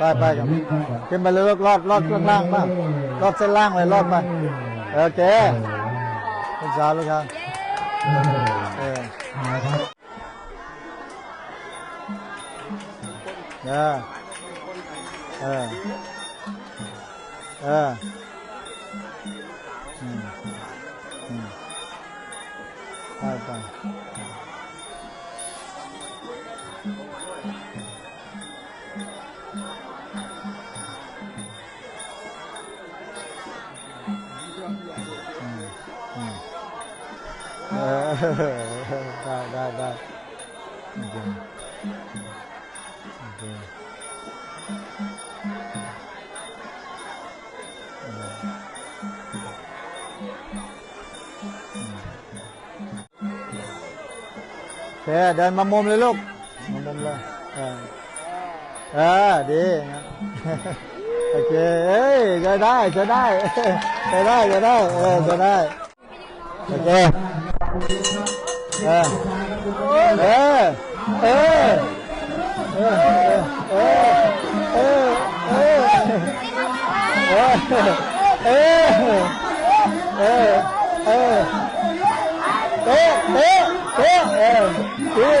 ไปไปครับขึ้นไปเลยลูกรอดรอดข้างล่างบ้างรอดเส้นล่างเลยรอดไปโอเคคุณสาวลูกครับเออเออเออเอออืมอืมไปไป ได้ได้ได้โอเคโอเคเออโอเคเดินมามุมเลยลูกมามุมเลยเออเออดีงั้นโอเคเอ้ยจะได้จะได้จะได้จะได้เออจะได้โอเค เออ เออ เออ เออ เออ เออ เออ เออ เออ เออ เออ เออเตะเตะเตะเออ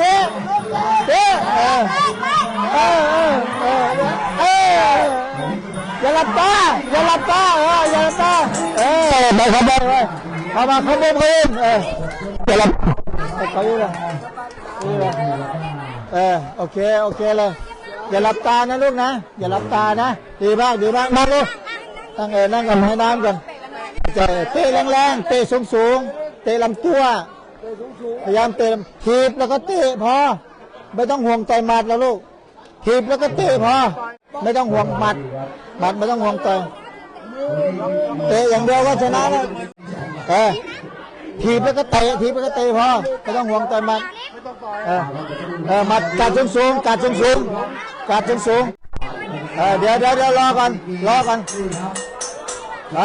เต้เต้เออเออเออเออเอออย่าหลับตาอย่าหลับตาเอออย่าหลับตาเออไปเข้าไปเลยเข้ามาเข้ามาเข้ามาเอออย่าหลับเขาอยู่เลยอยู่เลยเออโอเคโอเคเลยอย่าหลับตานะลูกนะ อย่าหลับตานะ ดีมากดีมากนั่งลูกนั่งเออนั่งกันให้น้ำกันเตะเตะแรงๆเตะสูงๆเตะลำตัว พยายามเตะทีบแล้วก็เตะพอ ไม่ต้องห่วงใจหมัดแล้วลูกทีบแล้วก็เตะพอ ไม่ต้องห่วงหมัดหมัดไม่ต้องห่วงใจเตะอย่างเดียวก็ชนะแล้วเออทีบแล้วก็เตะทีบแล้วก็เตะพอไม่ต้องห่วงใจหมัดเออเออหมัดกัดสูงสูงกัดสูงสูงกัดสูงสูงเออเดี๋ยวเดี๋ยวเดี๋ยวรอก่อนรอก่อนไป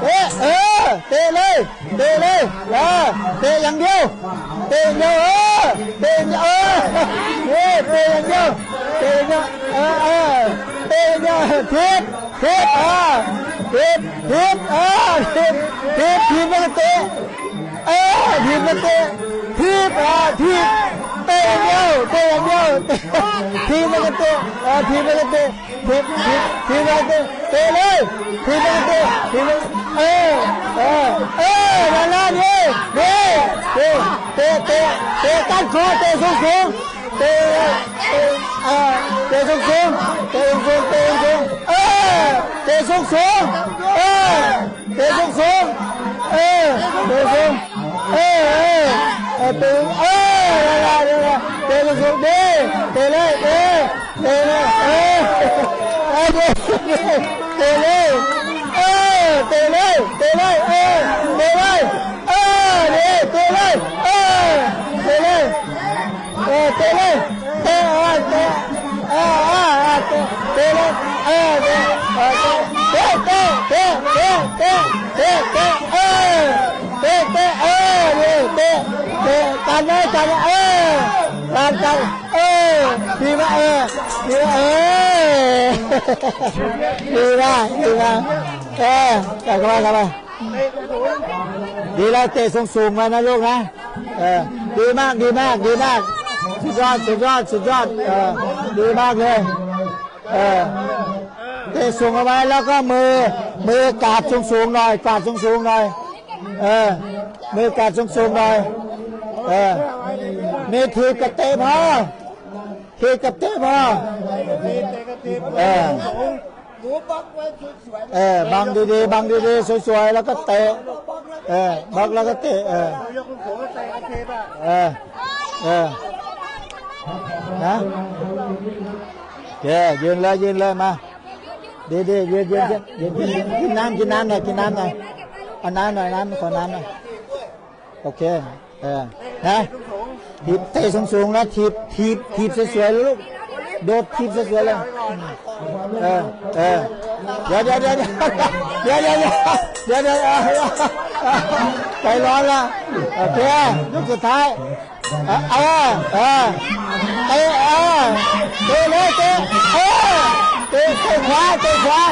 เตะเออเตะเลย เตะเลยเออเตะอย่างเดียวเตะอย่างเดียวเออเตะอย่างเดียวเออเออเตะอย่างเดียวเตะอย่างเดียวเออเออเตะอย่างเดียวทิศทิศเออทิศทิศเออทิศทิศทิศแล้วก็เตะเออทิศแล้วเตะทิศเออทิศเตะอย่างเดียวเตะอย่างเดียวเตะทิศแล้วก็เตะเออทิศแล้วก็เตะทิศทิศทิศแล้วก็เตะเตะเลยทิศแล้วก็เตะทิศ เออเออเออนั่นแหละดีดีเตะเตะเตะเตะตั้งคอเตะสูงสูงเตะเตะเออเตะสูงสูงเตะสูงเตะสูงเออเตะสูงสูงเออเตะสูงสูงเออเตะสูงเออเออเออเตะเออนั่นนั่นเตะสูงสูงเดีเตะเลยเออเตะเลยเออเออเตะเลย ดีมากดีมากเออจับเข้าไปเข้าไปดีแล้วเตะสูงๆมานะลูกนะเออดีมากดีมากดีมากสุดยอดสุดยอดสุดยอดเออดีมากเลยเออเตะสูงเอาไว้แล้วก็มือมือกาดสูงสูงหน่อยกาดสูงสูงหน่อยเออมือกาดสูงสูงหน่อยเออนี่ทีกับเตะพอทีกับเตะพอ เออ หมูปักไว้สวยเออบังดีๆบังดีๆสวยๆแล้วก็เตะเออบักแล้วก็เตะเออๆยกสูงก็เตะกระเทปอะเออ เออ นะโอเคยืนเลยยืนเลยมาดีดียืนยืนยืนยืนยืนยืนกินน้ำกินน้ำหน่อยกินน้ำหน่อยเอาน้ำหน่อยน้ำขอน้ำหน่อยโอเคเออนะทีบเตะสูงๆนะทีบทีบทีบสวยๆลูก โดดทีบสวยๆเลยเออเออเดี๋ยวเดี๋ยวเดี๋ยวเดี๋ยวเดี๋ยวเดี๋ยวเดี๋ยวเดี๋ยวเดี๋ยวใจร้อนละโอเคยกสุดท้ายเออเออเออเตะเออเตะเลยเตะเออเตะเตะขวาเตะขวา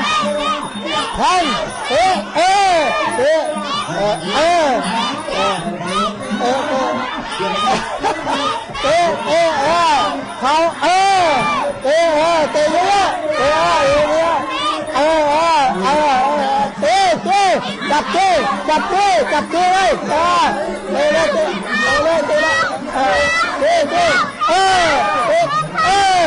ทันเตะเออเตะเออเออเออ เออเตะเออเออเขาเออเตะเออเตะเยอะเตะเยอเออเออเออเออเตะเตะจับเตะจับเตะจับเตะเลยเออเตะเลยเตะเตะเลยเตะเลยเออเตะเตะเออเตะเออ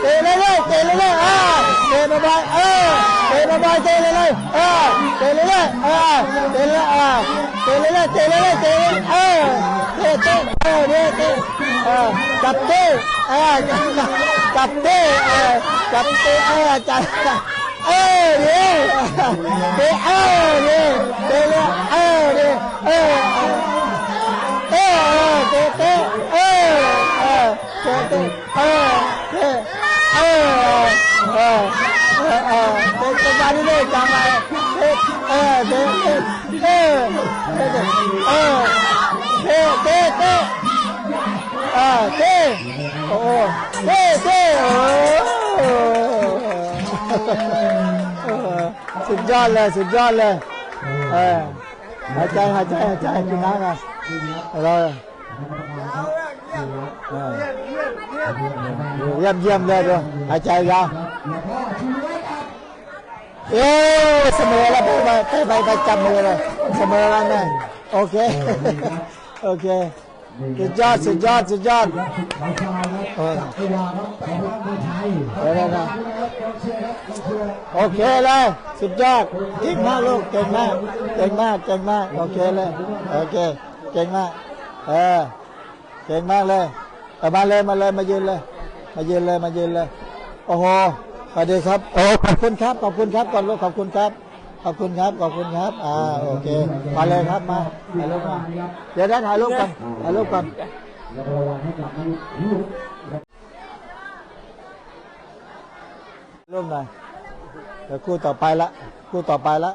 เตะเลยเลยเตะเลยเลยเออเตะบ่อยเออเตะบ่อยเตะเลยเลยเออเตะเลยเลยเออเตะเลยเออ เตะเลยเลยเตะเลยเลยเตะเลยเออเตะเตะเออเตะเตะเออจับเตะเออจับเตะเออจับเตะเออจับเออเดี๋ยวเตะเออเดี๋ยวเตะเลยเออเดี๋ยวเออเออเตะเตะเออเออเตะเตะเออเตะเออเออเออเออเตะจังหวะนี้เลยจังหวะเตะเออเตะเตะเออ เออเตะเตะเตะเออเตะโอ้เตะเตะโอ้สุดยอดเลยสุดยอดเลยเออหายใจหายใจหายใจกินน้ำกันเราเยี่ยมเยี่ยมเลยดูหายใจยาวเอ๊เสมอแล้วไปไปไปจับมือเลย เสมอแล้วนะโอเค โอเคสุดยอดสุดยอดสุดยอดเออเดี๋ยวนะโอเคเลยสุดยอดเก่งมากลูกเก่งมากเก่งมากเก่งมากโอเคเลยโอเคเก่งมากเออเก่งมากเลยเอามาเลยมาเลยมายืนเลย มายืนเลยมายืนเลยโอ้โหสวัสดีครับโอ้ขอบคุณครับขอบคุณครับก่อนลูกขอบคุณครับ ขอบคุณครับขอบคุณครับอ่าโอเคมาเลยครับมาถ่ายรูปมาเดี๋ยวได้ถ่ายรูปกันถ่ายรูปกันรูปหน่อยเดี๋ยวคู่ต่อไปละคู่ต่อไปละ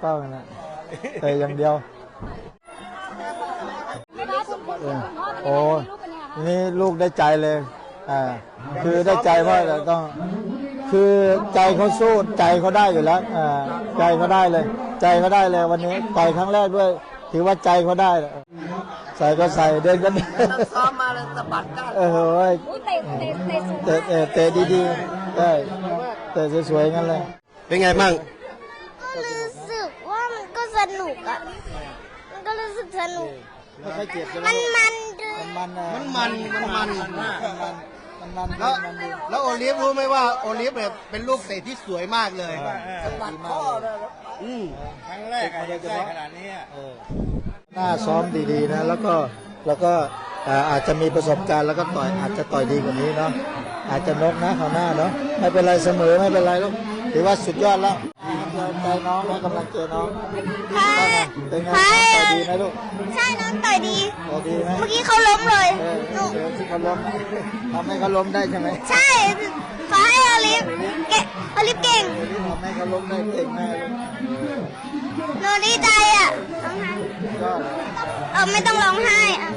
เป้านะแต่อย่างเดียวออโอ้นี่ลูกได้ใจเลยอ่าคือได้ใจว่าเราต้อง คือใจเขาสู้ใจเขาได้อยู่แล้วอ่าใจเขาได้เลย ใจเขาได้เลยวันนี้ต่อยครั้งแรกด้วย ถือว่าใจเขาได้เลยใส่ก็ใส่เดินกันซ้อมมาแล้วสะบัดก้านเออโอ้ยอุ้ยเตะเตะเตะสูงเตะเตะเตะดีๆได้เตะสวยๆงั้นเลย เป็นไงบ้าง ก็รู้สึกว่ามันก็สนุกอะ มันก็รู้สึกสนุก ไม่ค่อยเจ็บใช่ไหมมันมันด้วยมันมันมันมันมันมันมันมันมันมัน แล้วมันดีแล้วโอลิฟรู้ไหมว่าโอลิฟเนี่ยเป็นลูกเตะที่สวยมากเลยดีมากเลยอืมครั้งแรกอะยังได้ขนาดนี้อะเออหน้าซ้อมดีๆนะ แล้วก็แล้วก็อ่าอาจจะมีประสบการณ์แล้วก็ต่อยอาจจะต่อยดีกว่านี้เนาะอาจจะนกนะคราวหน้าเนาะไม่เป็นไรเสมอไม่เป็นไรลูกถือว่าสุดยอดแล้วกำลัง ใจน้องนะกำลังใจน้องค่ะเป็นไงค่ะต่อยดีไหมลูก ใช่น้องต่อยดี ต่อยดีไหมเมื่อกี้เขาล้มเลยเออหนูเดี๋ยวที่เขาล้มทำให้เขาล้มได้ใช่ไหม ใช่ขอให้อลิฟเก่งอลิฟเก่งทำให้เขาล้มได้เก่งมากเลยหนูดีใจอะร้องไห้ยอดเออไม่ต้องร้องไห้อะ